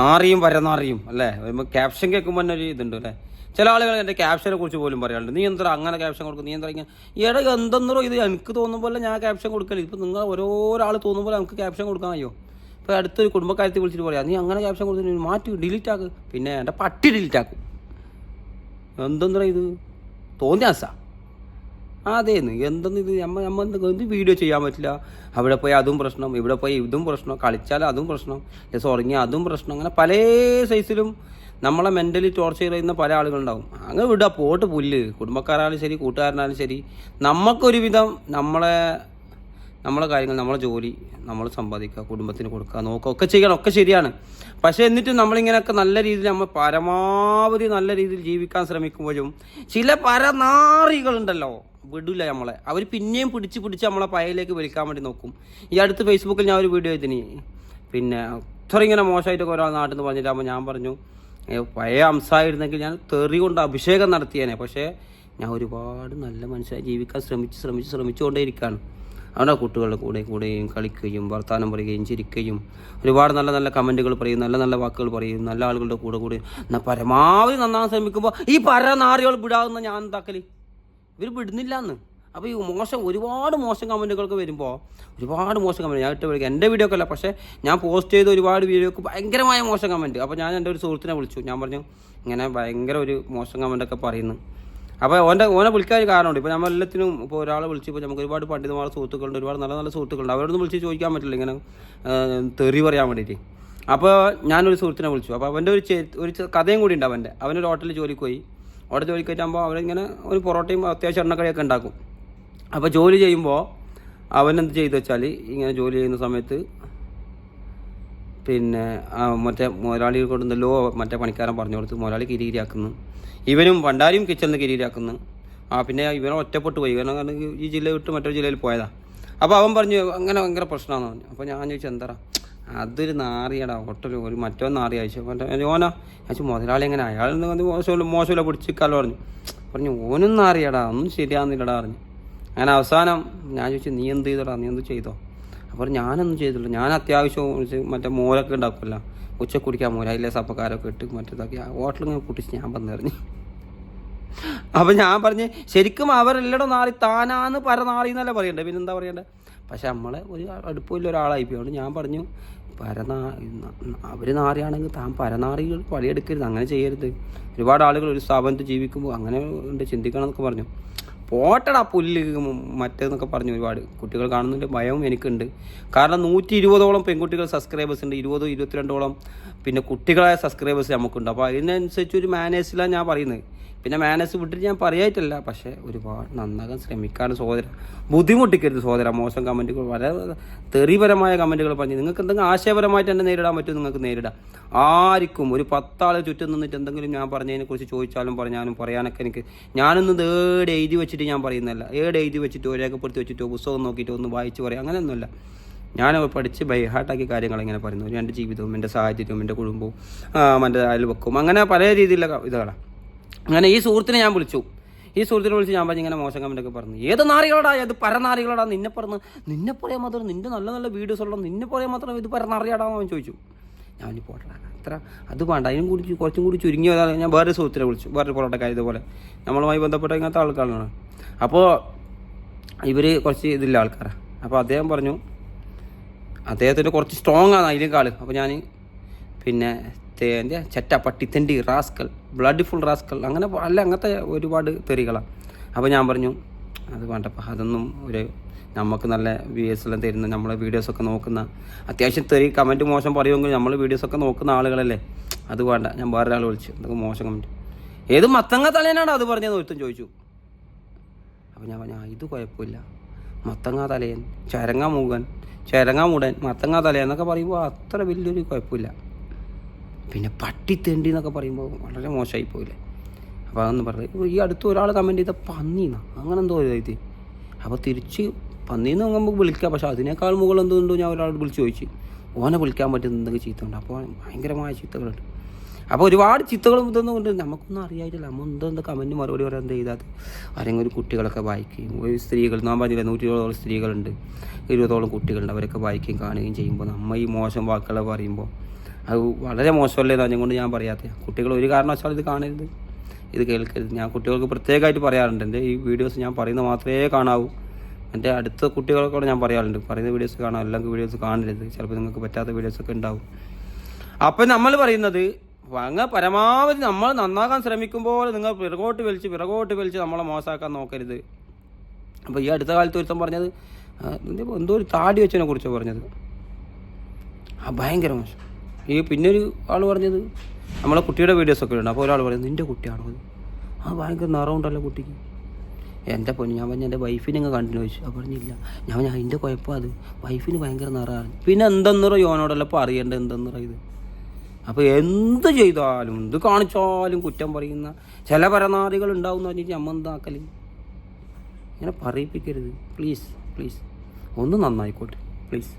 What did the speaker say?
നാറിയും പരനാറിയും അല്ലേ? ക്യാപ്ഷൻ കേൾക്കുമ്പോൾ തന്നെ ഒരു ഇതുണ്ട് അല്ലേ? ചില ആളുകൾ എന്റെ ക്യാപ്ഷനെ കുറിച്ച് പോലും പറയാറുണ്ട്. നീ എന്താ അങ്ങനെ ക്യാപ്ഷൻ കൊടുക്കും? നീ എന്താ ഇങ്ങനെ? എന്തെന്നോ ഇത് എനിക്ക് തോന്നുമ്പോൾ ഞാൻ ക്യാപ്ഷൻ കൊടുക്കൽ. ഇപ്പം നിങ്ങൾ ഓരോരാൾ തോന്നുമ്പോൾ നമുക്ക് ക്യാപ്ഷൻ കൊടുക്കാൻ കഴിയോ ഇപ്പോൾ അടുത്തൊരു കുടുംബക്കാരത്തെ വിളിച്ചിട്ട് പറയാം. നീ അങ്ങനെ ക്യാപ്ഷൻ കൊടുത്തിട്ട് മാറ്റി ഡിലീറ്റ് ആക്ക്. പിന്നെ എന്റെ പട്ടി ഡിലീറ്റ് ആക്കും. എന്തെന്നോ ഇത്? തോന്നിയാസാ അതേന്ന്. എന്തെന്ന് ഇത്? നമ്മൾ നമ്മൾ എന്ത് എന്ത് വീഡിയോ ചെയ്യാൻ പറ്റില്ല? അവിടെ പോയി അതും പ്രശ്നം ഇവിടെ പോയി ഇതും പ്രശ്നം കളിച്ചാൽ അതും പ്രശ്നം രസം ഉറങ്ങിയാൽ അതും പ്രശ്നം അങ്ങനെ പല സൈസിലും നമ്മളെ മെന്റലി ടോർച്ചർ ചെയ്യുന്ന പല ആളുകളുണ്ടാവും. അങ്ങ് വിടുക പോട്ട് പുല്ല്. കുടുംബക്കാരായാലും ശരി കൂട്ടുകാരനായാലും ശരി. നമുക്കൊരുവിധം നമ്മളെ നമ്മളെ കാര്യങ്ങൾ നമ്മളെ ജോലി നമ്മൾ സമ്പാദിക്കുക കുടുംബത്തിന് കൊടുക്കുക നോക്കുക ഒക്കെ ചെയ്യണം ഒക്കെ ശരിയാണ്. പക്ഷേ എന്നിട്ട് നമ്മളിങ്ങനെയൊക്കെ നല്ല രീതിയിൽ നമ്മൾ പരമാവധി നല്ല രീതിയിൽ ജീവിക്കാൻ ശ്രമിക്കുമ്പോഴും ചില പരനാറികളുണ്ടല്ലോ. വിടില്ല നമ്മളെ. അവർ പിന്നെയും പിടിച്ച് പിടിച്ച് നമ്മളെ പയയിലേക്ക് വിളിക്കാൻ വേണ്ടി നോക്കും. ഈ അടുത്ത് ഫേസ്ബുക്കിൽ ഞാൻ ഒരു വീഡിയോ ഇതിന് പിന്നെ അത്ര ഇങ്ങനെ മോശമായിട്ടൊക്കെ ഒരാൾ നാട്ടിൽ നിന്ന് പറഞ്ഞിട്ടാകുമ്പോൾ ഞാൻ പറഞ്ഞു "ഏ, പഴയ അംശമായിരുന്നെങ്കിൽ ഞാൻ തെറി കൊണ്ട് അഭിഷേകം നടത്തിയേനെ. പക്ഷേ ഞാൻ ഒരുപാട് നല്ല മനുഷ്യരായി ജീവിക്കാൻ ശ്രമിച്ച് ശ്രമിച്ച് ശ്രമിച്ചുകൊണ്ടേ ഇരിക്കുകയാണ് അവിടെ കുട്ടികളുടെ കൂടെ കൂടെയും കളിക്കുകയും വർത്തമാനം പറയുകയും ചിരിക്കുകയും ഒരുപാട് നല്ല നല്ല കമന്റുകൾ പറയും നല്ല നല്ല വാക്കുകൾ പറയും നല്ല ആളുകളുടെ കൂടെ കൂടെ പരമാവധി നന്നാകാൻ ശ്രമിക്കുമ്പോൾ ഈ പരനാറികൾ വിടാവുന്ന ഞാൻ എന്താക്കൽ? ഇവർ വിടുന്നില്ല എന്ന് അപ്പോൾ ഈ മോശം ഒരുപാട് മോശം കമന്റുകൾക്ക് വരുമ്പോൾ ഒരുപാട് മോശം കമന്റ് ഞാൻ ഇട്ട് വിളിക്കുക എന്റെ വീഡിയോ ഒക്കെ അല്ല പക്ഷേ ഞാൻ പോസ്റ്റ് ചെയ്ത ഒരുപാട് വീഡിയോക്ക് ഭയങ്കരമായ മോശം കമന്റ് അപ്പോൾ ഞാൻ എന്റെ ഒരു സുഹൃത്തിനെ വിളിച്ചു. ഞാൻ പറഞ്ഞു ഇങ്ങനെ ഭയങ്കര ഒരു മോശം കമന്റൊക്കെ പറയുന്നു. അപ്പോൾ ഓന്റെ ഓനെ വിളിക്കാൻ ഒരു കാരണമുണ്ട്. ഇപ്പോൾ നമ്മൾ എല്ലാത്തിനും ഇപ്പോൾ ഒരാളെ വിളിച്ചപ്പോൾ നമുക്ക് ഒരുപാട് പണ്ഡിതന്മാർ സുഹൃത്തുക്കളുണ്ട് ഒരുപാട് നല്ല നല്ല സുഹൃത്തുക്കളുണ്ട്. അവരോടൊന്നും വിളിച്ച് ചോദിക്കാൻ പറ്റില്ല ഇങ്ങനെ തെറി പറയാൻ വേണ്ടിയിട്ട്. അപ്പോൾ ഞാനൊരു സുഹൃത്തിനെ വിളിച്ചു. അപ്പോൾ അവന്റെ ഒരു ഒരു കഥയും കൂടി ഉണ്ട് അവന്റെ അവനൊരു ഹോട്ടലിൽ ജോലിക്ക് പോയി. അവിടെ ജോലിക്ക് കയറ്റാകുമ്പോൾ അവരിങ്ങനെ ഒരു പൊറോട്ടയും അത്യാവശ്യം എണ്ണക്കടിയൊക്കെ ഉണ്ടാക്കും. അപ്പോൾ ജോലി ചെയ്യുമ്പോൾ അവൻ എന്ത് ചെയ്തു വെച്ചാൽ ഇങ്ങനെ ജോലി ചെയ്യുന്ന സമയത്ത് പിന്നെ മറ്റേ മുതലാളികൾ കൊണ്ടുണ്ടല്ലോ മറ്റേ പണിക്കാരൻ പറഞ്ഞു കൊടുത്ത് മുതലാളി കിരീരിയാക്കുന്നു ഇവനും പണ്ടാരിയും കിച്ചണിൽ കിരീരിയാക്കുന്നു ആ പിന്നെ ഇവനെ ഒറ്റപ്പെട്ട് പോയി. ഇവനെ കാരണം ഈ ജില്ല വിട്ട് മറ്റൊരു ജില്ലയിൽ പോയതാണ് അപ്പോൾ അവൻ പറഞ്ഞു അങ്ങനെ ഭയങ്കര പ്രശ്നമാണെന്ന് പറഞ്ഞു. അപ്പോൾ ഞാൻ ചോദിച്ചു എന്താ അതൊരു നാറിയടാ. ഒട്ടൊരു ഒരു മറ്റോ നാറി അയച്ചു. മറ്റേ ഓനോ അയച്ചു. മുതലാളി എങ്ങനെ? അയാൾ മോശമില്ല മോശമില്ല പിടിച്ചിക്കാലോ പറഞ്ഞു. പറഞ്ഞു ഓനും നാറിയടാ. ഒന്നും ശരിയാകുന്നില്ലടാ പറഞ്ഞു. അങ്ങനെ അവസാനം ഞാൻ ചോദിച്ചു നീ എന്ത് ചെയ്തടാ? നീ എന്ത് ചെയ്തോ? അപ്പോൾ ഞാനൊന്നും ചെയ്തില്ല ഞാൻ അത്യാവശ്യം മറ്റേ മോരൊക്കെ ഉണ്ടാക്കുമല്ലോ ഉച്ച കുടിക്കാൻ മോര അതിലെ സപ്പക്കാരൊക്കെ ഇട്ട് മറ്റേതൊക്കെ ഹോട്ടലിൽ ഇങ്ങനെ കുട്ടിച്ച് ഞാൻ പറഞ്ഞു. അപ്പം ഞാൻ പറഞ്ഞ് ശരിക്കും അവരെല്ലടോ നാറി. താനാന്ന് പരനാറി എന്നല്ല പറയണ്ടേ? പിന്നെന്താ പറയണ്ടേ? പക്ഷെ നമ്മൾ ഒരു അടുപ്പമില്ല ഒരാളായി പോയി ഞാൻ പറഞ്ഞു പരനാ അവർ നാറിയാണെങ്കിൽ താൻ പരനാറികൾ പണിയെടുക്കരുത് അങ്ങനെ ചെയ്യരുത്. ഒരുപാട് ആളുകൾ ഒരു സ്ഥാപനത്തിൽ ജീവിക്കുമ്പോൾ അങ്ങനെ ഉണ്ട് ചിന്തിക്കണം എന്നൊക്കെ പറഞ്ഞു. പോട്ടടാ പുല്ല് മറ്റേന്നൊക്കെ പറഞ്ഞു ഒരുപാട് കുട്ടികൾ കാണുന്നതിന്റെ ഭയവും എനിക്കുണ്ട്. കാരണം നൂറ്റി ഇരുപതോളം പെൺകുട്ടികൾ സബ്സ്ക്രൈബേഴ്സ് ഉണ്ട് ഇരുപതോ ഇരുപത്തിരണ്ടോളം പിന്നെ കുട്ടികളായ സബ്സ്ക്രൈബേഴ്സ് നമുക്കുണ്ട്. അപ്പോൾ അതിനനുസരിച്ച് ഒരു മാനേഴ്സിലാണ് ഞാൻ പറയുന്നത്. പിന്നെ മാനേഴ്സ് വിട്ടിട്ട് ഞാൻ പറയായിട്ടല്ല പക്ഷേ ഒരുപാട് നന്നാകാൻ ശ്രമിക്കാണ് സഹോദര. ബുദ്ധിമുട്ടിക്കരുത് സഹോദര മോശം കമന്റുകൾ വളരെ തെറിപരമായ കമന്റുകൾ പറഞ്ഞു നിങ്ങൾക്ക് എന്തെങ്കിലും ആശയപരമായിട്ട് തന്നെ നേരിടാൻ പറ്റും നിങ്ങൾക്ക് നേരിടാം. ആർക്കും ഒരു പത്താളെ ചുറ്റും നിന്നിട്ട് എന്തെങ്കിലും ഞാൻ പറഞ്ഞതിനെക്കുറിച്ച് ചോദിച്ചാലും പറഞ്ഞാലും പറയാനൊക്കെ എനിക്ക് ഞാനൊന്നും തേടി എഴുതി വെച്ചിട്ട് ഞാൻ പറയുന്നതല്ല. ഏട് എഴുതി വെച്ചിട്ടോ രേഖപ്പെടുത്തി വെച്ചിട്ടോ പുസ്തകം നോക്കിയിട്ടോ ഒന്ന് വായിച്ച് പറയാം. അങ്ങനെയൊന്നുമില്ല. ഞാൻ പഠിച്ച് ബൈഹാർട്ടാക്കി കാര്യങ്ങൾ ഇങ്ങനെ പറയുന്നു. എന്റെ ജീവിതവും എന്റെ സാഹചര്യവും എന്റെ കുടുംബവും എന്റെ അയൽവക്കും അങ്ങനെ പല രീതിയിലുള്ള ഇതുകളാണ് അങ്ങനെ ഈ സുഹൃത്തിനെ ഞാൻ വിളിച്ചു. ഈ സുഹൃത്തിനെ വിളിച്ച് ഞാൻ പറഞ്ഞു ഇങ്ങനെ മോശം കമന്റൊക്കെ പറഞ്ഞു. ഏത് നാറികളടാ? ഏത് പരനാറികളടാ? നിന്നെ പറഞ്ഞ് നിന്നെ പറയാൻ മാത്രം നിന്റെ നല്ല നല്ല വീഡിയോസ് ഉള്ള നിന്നെ പറയാൻ മാത്രം ഇത് പരനാറിയാടാന്ന് അവൻ ചോദിച്ചു. ഞാൻ ഇനി പോട്ടെ അത്ര അത് വേണ്ട. അതിനും കൂടി കുറച്ചും കൂടി ചുരുങ്ങിയതാണ്. ഞാൻ വേറെ സുഹൃത്തിനെ വിളിച്ചു. വേറെ പൊറോട്ടക്കാർ ഇതുപോലെ. നമ്മളുമായി ബന്ധപ്പെട്ട ഇങ്ങനത്തെ ആൾക്കാരാണ്. അപ്പോൾ ഇവർ കുറച്ച് ഇതില്ല ആൾക്കാരാണ് അപ്പോൾ അദ്ദേഹം പറഞ്ഞു അദ്ദേഹത്തിന്റെ കുറച്ച് സ്ട്രോങ് ആണ് അതിനേക്കാൾ അപ്പോൾ ഞാൻ പിന്നെ തേന്റെ ചെറ്റ പട്ടിത്തെണ്ടി റാസ്കൽ ബ്ലഡ് ഫുൾ റാസ്കൽ അങ്ങനെ അല്ല അങ്ങനത്തെ ഒരുപാട് തെറികളാണ് അപ്പോൾ ഞാൻ പറഞ്ഞു അത് വേണ്ടപ്പോൾ അതൊന്നും ഒരു നമുക്ക് നല്ല വ്യൂസ് എല്ലാം തരുന്ന നമ്മളെ വീഡിയോസൊക്കെ നോക്കുന്ന അത്യാവശ്യം തെറി കമന്റ് മോശം പറയുമെങ്കിൽ നമ്മൾ വീഡിയോസൊക്കെ നോക്കുന്ന ആളുകളല്ലേ? അത് വേണ്ട ഞാൻ വേറൊരാൾ വിളിച്ചു. എന്തൊക്കെ മോശം കമന്റ് ഏത് മത്തങ്ങ തലേനാണ് അത് പറഞ്ഞത്? ഒരുത്തും ചോദിച്ചു. അപ്പോൾ ഞാൻ പറഞ്ഞു ഇത് കുഴപ്പമില്ല. മത്തങ്ങാ തലയൻ ചരങ്ങാ മൂകൻ ചരങ്ങാ മുടൻ മത്തങ്ങാ തലയൻ എന്നൊക്കെ പറയുമ്പോൾ അത്ര വലിയൊരു കുഴപ്പമില്ല. പിന്നെ പട്ടിത്തെണ്ടി എന്നൊക്കെ പറയുമ്പോൾ വളരെ മോശമായി പോയില്ലേ. അപ്പോൾ അതൊന്ന് പറഞ്ഞു ഈ അടുത്ത് ഒരാൾ കമന്റ് ചെയ്ത പന്നീന്നാ അങ്ങനെ എന്തോ ഇത്? അപ്പോൾ തിരിച്ച് പന്നീന്ന് നമുക്ക് വിളിക്കാം പക്ഷേ അതിനേക്കാൾ മുകളിൽ എന്തുകൊണ്ടോ ഞാൻ ഒരാളോട് വിളിച്ച് ചോദിച്ചു ഓനെ വിളിക്കാൻ പറ്റുന്ന എന്തെങ്കിലും ചീത്തയുണ്ട്? അപ്പോൾ ഭയങ്കരമായ ചീത്തകളുണ്ട്. അപ്പോൾ ഒരുപാട് ചിത്തകളും ഇതൊന്നും ഉണ്ട് നമുക്കൊന്നും അറിയായിട്ടില്ല നമ്മൾ എന്തോ എന്തോ കമന്റ് മറുപടി പറയാൻ ചെയ്താൽ ആരെങ്കിലും കുട്ടികളൊക്കെ വായിക്കുകയും ഒരു സ്ത്രീകൾ നാം പറഞ്ഞില്ല നൂറ്റി ഇരുപതോളം സ്ത്രീകളുണ്ട്. ഇരുപതോളം കുട്ടികളുണ്ട്. അവരൊക്കെ വായിക്കുകയും കാണുകയും ചെയ്യുമ്പോൾ നമ്മൾ ഈ മോശം വാക്കുകളെ പറയുമ്പോൾ അത് വളരെ മോശമല്ലേ എന്ന് കൊണ്ട് ഞാൻ പറയാത്ത കുട്ടികൾ ഒരു കാരണവശാലും ഇത് കാണരുത്. ഇത് കേൾക്കരുത്. ഞാൻ കുട്ടികൾക്ക് പ്രത്യേകമായിട്ട് പറയാറുണ്ട്. എന്റെ ഈ വീഡിയോസ് ഞാൻ പറയുന്നത് മാത്രമേ കാണാവൂ. എന്റെ അടുത്ത കുട്ടികൾക്കോട് ഞാൻ പറയാറുണ്ട്. പറയുന്ന വീഡിയോസ് കാണാം. എല്ലാം വീഡിയോസ് കാണരുത്. ചിലപ്പോൾ നിങ്ങൾക്ക് പറ്റാത്ത വീഡിയോസൊക്കെ ഉണ്ടാവും. അപ്പം നമ്മൾ പറയുന്നത് അങ്ങ് പരമാവധി നമ്മൾ നന്നാക്കാൻ ശ്രമിക്കുമ്പോൾ നിങ്ങൾ പിറകോട്ട് വലിച്ച് പിറകോട്ട് വലിച്ച് നമ്മളെ മോശമാക്കാൻ നോക്കരുത്. അപ്പോൾ ഈ അടുത്ത കാലത്ത് ഒരുത്തം പറഞ്ഞത് എന്തോ ഒരു താടി വെച്ചതിനെ കുറിച്ച് പറഞ്ഞത്. ആ ഭയങ്കര മോശം. ഈ പിന്നെ ഒരു ആൾ പറഞ്ഞത് നമ്മളെ കുട്ടിയുടെ വീഡിയോസൊക്കെ ഉണ്ട് അപ്പോൾ ഒരാൾ പറയുന്നത് നിന്റെ കുട്ടിയാണോ അത് ആ ഭയങ്കര നിറമുണ്ടല്ലോ കുട്ടിക്ക്. എന്റെ പൊന്നു ഞാൻ പറഞ്ഞ എന്റെ വൈഫിനെ അങ്ങ് കണ്ടിന് ചോദിച്ചു. അപ്പോൾ പറഞ്ഞില്ല. ഞാൻ ഞാൻ അതിന്റെ കുഴപ്പം അത്. വൈഫിന് ഭയങ്കര നിറമാണ് പിന്നെ എന്തെന്നിറ യോനോടല്ലോ ഇപ്പോൾ അറിയേണ്ടത് എന്തെന്നിറ ഇത്? അപ്പോൾ എന്ത് ചെയ്താലും എന്ത് കാണിച്ചാലും കുറ്റം പറയുന്ന ചില പരനാദികൾ ഉണ്ടാവും എന്ന് പറഞ്ഞിട്ട് നമ്മൾ എന്താക്കൽ ഇങ്ങനെ പറയിപ്പിക്കരുത്. പ്ലീസ് പ്ലീസ് ഒന്ന് നന്നായിക്കോട്ടെ. പ്ലീസ്